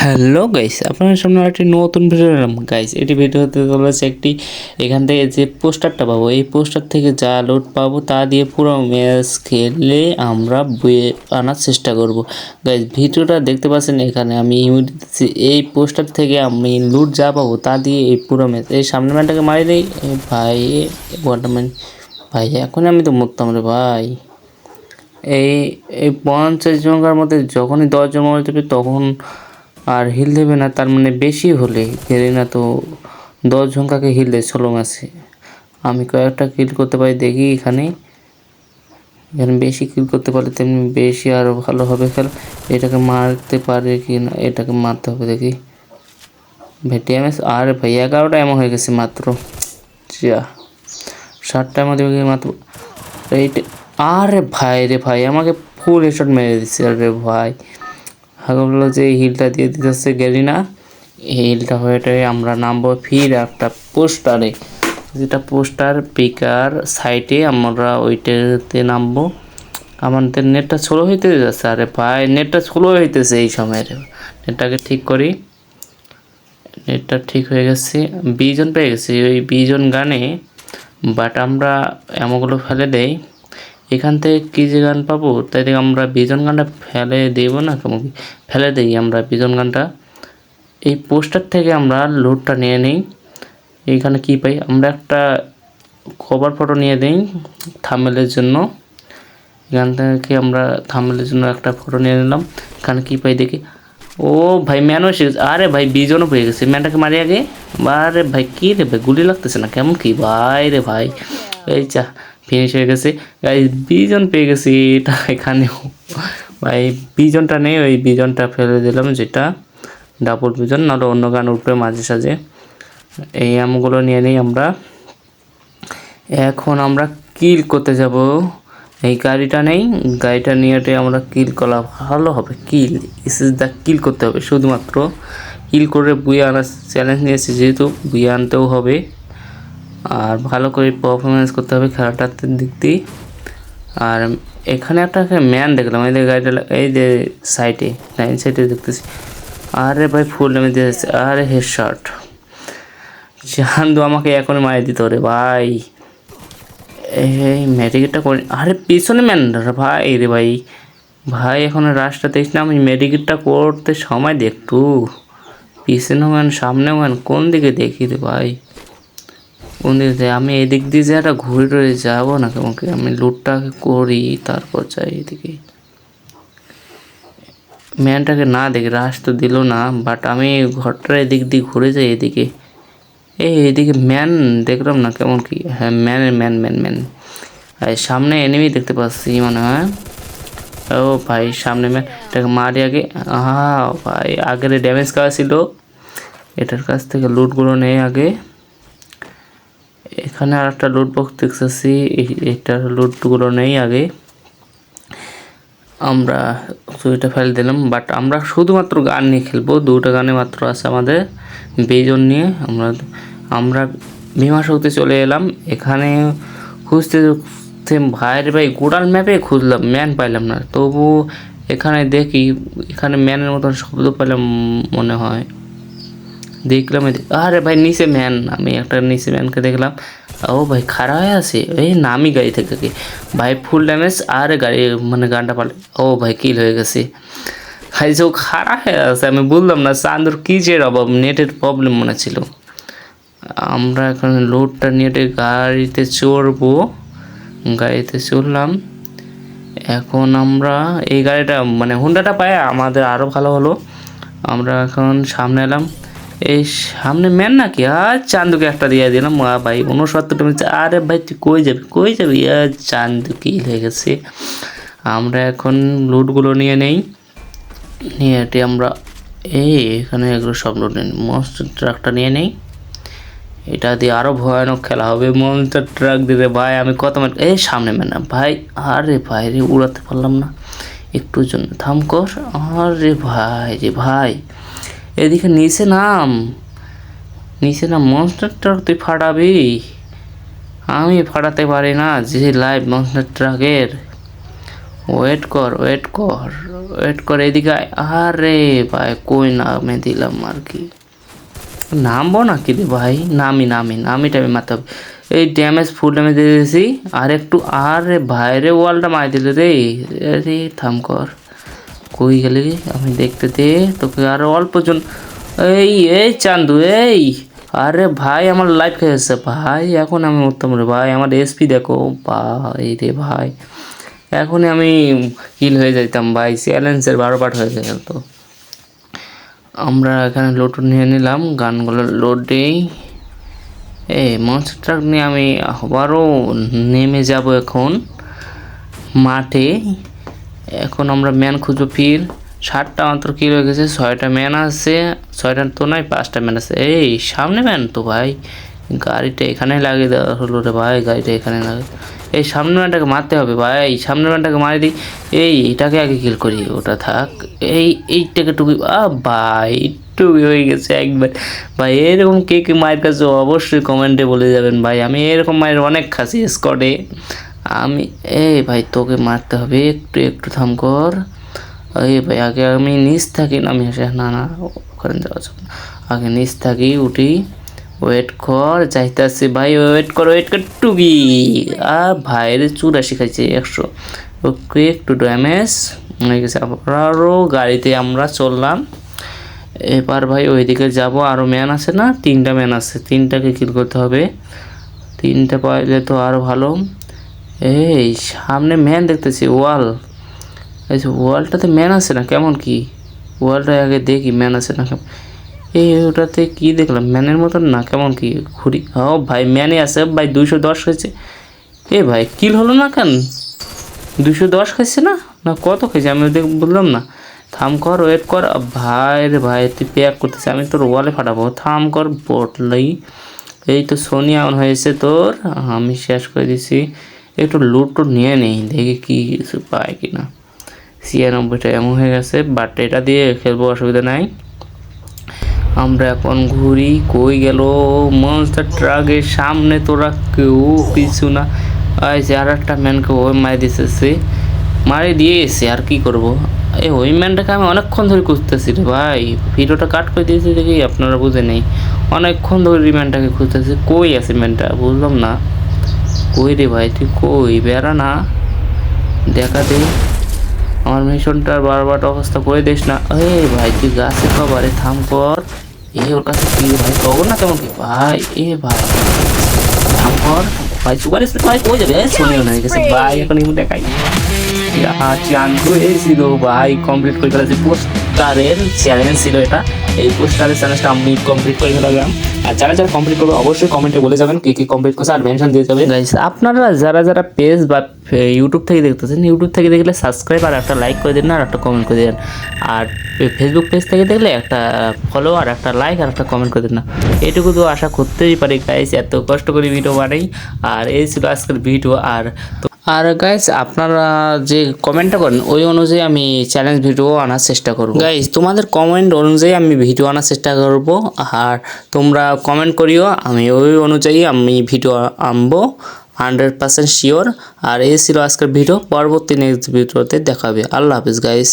Hello guys আপনার সামনে একটি নতুন ভিডিও এলাম। গাইস এটি ভিডিও হতে চলেছে একটি, এখান থেকে যে পোস্টারটা পাবো, এই পোস্টার থেকে যা লোড পাবো, তা দিয়ে পুরো ম্যাচ খেলে আমরা বয়ে আনার চেষ্টা করব। গাইস ভিডিওটা দেখতে পাচ্ছেন এখানে আমি এই পোস্টার থেকে আমি লুট যা পাবো, তা দিয়ে এই পুরো ম্যাচ এই সামনে ম্যানটাকে মারি দেই। ভাই ওয়াটারম্যান ভাই এখন আমি তো মরতাম রে ভাই। এই এই পঞ্চাশ জনকার মধ্যে যখনই দশ জন মরে যাবে, তখন আর হিল দেবে না, তার মানে বেশি হলে। গেলে না তো দশ ঝঙ্কাকে হিল দেয়, ষোলো মাসে আমি কয়েকটা কিল করতে পারি, দেখি এখানে। এখানে বেশি কিল করতে পারলে তেমনি বেশি আরও ভালো হবে। খেল, এটাকে মারতে পারে কি না এটাকে মারতে হবে, দেখি। ভাই ড্যামেজ আর ভাই, এগারোটা এমন হয়ে গেছে মাত্র। যা ষাটটার মধ্যে মাত্র? এইটা, আরে ভাই রে ভাই, আমাকে ফুল হেডশট মেরে দিচ্ছে আরে ভাই। বলল যে হিলটা দিয়ে দিতেছে গেলি না এই হিলটা হয়ে আমরা নামবো ফির একটা পোস্টারে। যেটা পোস্টার পিকার সাইটে আমরা ওইটাতে নামবো। আমাদের নেটটা স্লো হইতে যাচ্ছে। আরে ভাই, নেটটা স্লো হইতেছে এই সময়ের। নেটটাকে ঠিক করি। নেটটা ঠিক হয়ে গেছে। বিজন পেয়ে গেছি ওই বিজন গানে। বাট আমরা এমনগুলো ফেলে দেই। এখান থেকে কী যে গান পাবো? তাই থেকে আমরা বিজন গানটা ফেলে দেবো না, কেমন ফেলে দিই আমরা বিজন গানটা। এই পোস্টার থেকে আমরা লোডটা নিয়ে নিই। এইখানে কি পাই? আমরা একটা কভার ফটো নিয়ে দিই থামেলের জন্য। এখান থেকে আমরা থামেলের জন্য একটা ফটো নিয়ে নিলাম। এখানে কী পাই দেখি? ও ভাই ম্যানও এসে গেছে। আরে ভাই বিজনও পেয়ে গেছে। ম্যানটাকে মারি আগে। আরে ভাই, কী রে ভাই, গুলি লাগতেছে না, কেমন কি? ভাই রে ভাই। এই চা ফিনিশ হয়ে গেছে। গাই বিজন পেয়ে গেছি, এটা এখানেও। ভাই বিজনটা নেই, ওই বিজনটা ফেলে দিলাম, যেটা ডাবল বিজন নাহলে অন্য গান উঠবে মাঝে সাঝে। এই আমগুলো নিয়ে নিই আমরা। এখন আমরা কিল করতে যাব। এই গাড়িটা নেই, গাড়িটা নিয়ে আমরা কিল করা ভালো হবে। কিল ইস ইজ দ্য কিল করতে হবে, শুধুমাত্র। কিল করে বুয়ে আনার চ্যালেঞ্জ নিয়েছি, যেহেতু বুয়ে আনতেও হবে। আর ভালো করে পারফরমেন্স করতে হবে খেলাটার দিক দিয়ে। আর এখানে একটা ম্যান দেখলাম, এই যে গাড়িটা এই যে সাইডে লাইন সাইডে দেখতেছি। আরে ভাই ফুল নামে দিয়েছে আরে হেড শট চান্দু আমাকে এখন মারি দিত রে ভাই। এই মেডিকেটটা করে আরে পিছনে ম্যান ভাই রে ভাই। ভাই, এখন রাস্তা দেখছি না আমি মেডিকেটটা করতে সময় দেখতু পিছনে ম্যান সামনে ম্যান কোন দিকে দেখি রে ভাই? কোন দিকে যাই আমি এদিক দিয়ে যে একটা ঘুরে টুরে যাব না কেমন কি? আমি লুটটাকে করি, তারপর যাই এদিকে। ম্যানটাকে না দেখি রাস তো দিল না বাট আমি ঘরটার এদিক দিয়ে ঘুরে যাই এদিকে। এই এদিকে ম্যান দেখলাম না কেমন কি? হ্যাঁ ম্যানের ম্যান ম্যান ম্যান। আর সামনে এনিমি দেখতে পাচ্ছি মনে হয়। ও ভাই, সামনে ম্যান, এটাকে মারি আগে। হা ভাই, আগের ড্যামেজ করা ছিল। এটার কাছ থেকে লুটগুলো নেই আগে। এখানে আর একটা বক্স দেখতেছি। এটার লুটগুলো নেই আগে। আমরা সুইটা ফেলে দিলাম বাট আমরা শুধুমাত্র গান নিয়ে খেলব। দুটো গানে মাত্র আছে আমাদের বেজন নিয়ে। আমরা আমরা ভীমা শক্তি চলে এলাম। এখানে খুঁজতে খুঁজতে ভাইয়ের ভাই গোড়াল ম্যাপে খুঁজলাম ম্যান পাইলাম না। তবু এখানে দেখি, এখানে ম্যানের মতন শব্দ পেলাম মনে হয়। দেখলাম আরে ভাই, নিচে ম্যান আমি একটা নিচে ম্যানকে দেখলাম। ও ভাই খারাপ হয়ে আছে? এই নামি গাড়ি থেকে কি? ভাই ফুল ড্যামেজ আর গাড়ি মানে গানটা পালে ও ভাই কিল হয়ে গেছে। ভাই, যে ও খারাপ হয়ে আছে, আমি বললাম না, চান্দুর কী যে অভাব? নেটের প্রবলেম মনে ছিল আমরা এখন লোডটা নিয়ে গাড়িতে চড়বো। গাড়িতে চললাম এখন আমরা এই গাড়িটা মানে হুন্ডাটা পাই আমাদের আরও ভালো হলো। আমরা এখন সামনে এলাম। এই সামনে ম্যান নাকি? আর চান্দুকে একটা দিয়ে দিলাম। মা ভাই উনসত্তর মিনিট আরে ভাই, তুই কই যাবি? কই যাবি? আর চান্দু কি হয়ে গেছে? আমরা এখন লুটগুলো নিয়ে নেই। নিয়ে এটি আমরা এই এখানে এগুলো সব লুট নিই। মনস্টার ট্রাকটা নিয়ে নেই। এটা দিয়ে আরও ভয়ানক খেলা হবে। মনস্টার ট্রাক দিলে ভাই। আমি কত মিনিট এই সামনে ম্যান না। ভাই, আরে ভাই রে, উড়াতে পারলাম না। একটুর জন্য থাম কর। আরে ভাই রে ভাই। এদিকে নিচে নাম। নিচে নাম মনস্টার ট্রাক তুই ফাটাবি? আমি ফাটাতে পারি না যে লাইভ মনস্টার ট্রাকের ওয়েট কর ওয়েট কর ওয়েট কর এদিকে আরে ভাই, কই নামে দিলাম আর কি? নামবো না কি রে ভাই? নামি নামি নামি টাইমে মারতে হবে। এই ড্যামেজ ফুল ড্যামেজ দিয়ে দিয়েছি। আর একটু, আরে ভাইরে ওয়ালটা মারি দিল রে। আরে থাম কর। কই গেলি? আমি দেখতে দে, তোকে আরও অল্প জন এই এই চান্দু, এই। আরে ভাই, আমার লাইফ খেয়েছে, ভাই। এখন আমি উত্তম রে, ভাই। আমার এসপি দেখো। ভাই রে, ভাই। এখনই আমি হিল হয়ে যাইতাম, ভাই। চ্যালেঞ্জের বারো পাঠ হয়ে গেল তো। আমরা এখানে লোড নিয়ে নিলাম, গানগুলো লোড দিই। এই মনস্টার ট্রাক নিয়ে আমি আবারও নেমে যাব এখন মাঠে। এখন আমরা ম্যান খুঁজবো ফির। ষাটটা মাত্র কিল হয়ে গেছে, ছয়টা ম্যান আছে, ছয়টা তো নয় পাঁচটা ম্যান আছে। এই, সামনে ম্যান তো ভাই। গাড়িটা এখানে লাগিয়ে দেওয়া হলো রে ভাই, গাড়িটা এখানে লাগে এই সামনে ম্যানটাকে মারতে হবে ভাই, সামনে ম্যানটাকে মারি দিই। এই, এটাকে আগে কিল করি, ওটা থাক। এই, এইটাকে টুকি আ ভাই টুকি হয়ে গেছে একবার। ভাই, এরকম কে কে মায়ের কাছে অবশ্যই কমেন্টে বলে যাবেন ভাই। আমি এরকম মায়ের অনেক খাসি স্কটে আমি, এই ভাই তোকে মারতে হবে, একটু একটু থাম কর। এই ভাই, আগে আমি নিচ থাকি না, আমি আসে, না না, ওখানে যাওয়া যাবে আগে নিচ থাকি, উঠি ওয়েট কর, যাইতাছি, ভাই ওয়েট কর ওয়েট কর, টুকি। আর ভাইয়ের চুরাশি খাইছে, একশো। ওকে, একটু ড্যামেজ হয়ে গেছে। আবারও গাড়িতে আমরা চললাম। এবার ভাই, ওইদিকে যাব। আরও ম্যান আছে না? তিনটা ম্যান আছে। তিনটাকে কিল করতে হবে। তিনটা পাইলে তো আরও ভালো। এই, সামনে ম্যান দেখতেছি, ওয়াল। এই ওয়ালটাতে ম্যান আছে না, কেমন কি? ওয়ালটা আগে দেখি ম্যান আছে না কেমন। এই ওটাতে কি দেখলাম? ম্যানের মতন না, কেমন কি? ঘুরি ও ভাই ম্যানে আছে, ভাই, দুইশো দশ হয়েছে। এ ভাই কিল হলো না কেন? দুশো দশ খাইছে না? না, কত খাইছে আমি ওদের বললাম না। থাম কর ওয়েট কর। ভাই রে ভাই, তুই প্যাক করতেছে, আমি তোর ওয়ালে ফাটাবো। থাম কর বটলাই এই তো সোনিয়া হয়েছে তোর, আমি শেষ করে দিছি। একটু লুট টুট নিয়ে নেই, দেখি কি কিছু পায় কিনা। ছিয়ানব্বইটা এমন হয়ে গেছে বাট এটা দিয়ে খেলব অসুবিধা নাই। আমরা এখন ঘুরি, কই গেল? মনস্টার ট্রাকের সামনে তোরা কেউ কিছু না। এই আর একটা ম্যানকে ওই মারি দিতেছে। মারি দিয়েছে, আর কি করব? এই ওই ম্যানটাকে আমি অনেকক্ষণ ধরে খুঁজতেছি রে ভাই। ভিডিওটা কাট করে দিয়েছি দেখি আপনারা বুঝে নেই। অনেকক্ষণ ধরে ম্যানটাকে খুঁজতেছি। কই আছে ম্যানটা বুঝলাম না। কই রে ভাই, তুই কই? বেড়া না। দেখা দে আমার মিশনটার বারবার অবস্থা করে দিস না। এ ভাই, তুই গাছে খাবারে থাম কর। এ ওর কাছে কি ভাই? খবর না কেমন কি? ভাই, এ ভাই। থাম কর। ভাই সুপার স্পিড ভাই, কই যাবে? শুনিও না গেছে ভাই, এখন দেখাই। চান্দু এসেছিল ভাই কমপ্লিট করে ফেলেছি। পোস্টারের চ্যালেঞ্জ ছিল এটা। এই পোস্টারের চ্যালেঞ্জটা আমি কমপ্লিট করে ফেলাম আর যারা যারা কমপ্লিট করবে, অবশ্যই কমেন্টে বলে যাবেন কি কি কমপ্লিট করছে আর মেনশন দিয়ে যাবেন আপনারা যারা যারা পেজ বা ইউটিউব থেকে দেখতেছেন ইউটিউব থেকে দেখলে সাবস্ক্রাইব আর একটা লাইক করে দিন আর একটা কমেন্ট করে দিন। আর ফেসবুক পেজ থেকে দেখলে একটা ফলো আর একটা লাইক আর একটা কমেন্ট করে দিন না। এটুকু তো আশা করতেই পারি গাইস এত কষ্ট করে ভিডিও বানাই। আর এই ছিল আজকের ভিডিও আর আর গাইজ আপনারা যে কমেন্টটা করেন, ওই অনুযায়ী আমি চ্যালেঞ্জ ভিডিও আনার চেষ্টা করব। গাইজ তোমাদের কমেন্ট অনুযায়ী আমি ভিডিও আনার চেষ্টা করব। আর তোমরা কমেন্ট করিও, আমি ওই অনুযায়ী আমি ভিডিও আনব হান্ড্রেড পার্সেন্ট শিওর আর এই ছিল আজকের ভিডিও পরবর্তী নেক্সট ভিডিওতে দেখাবে। আল্লাহ হাফিজ গাইস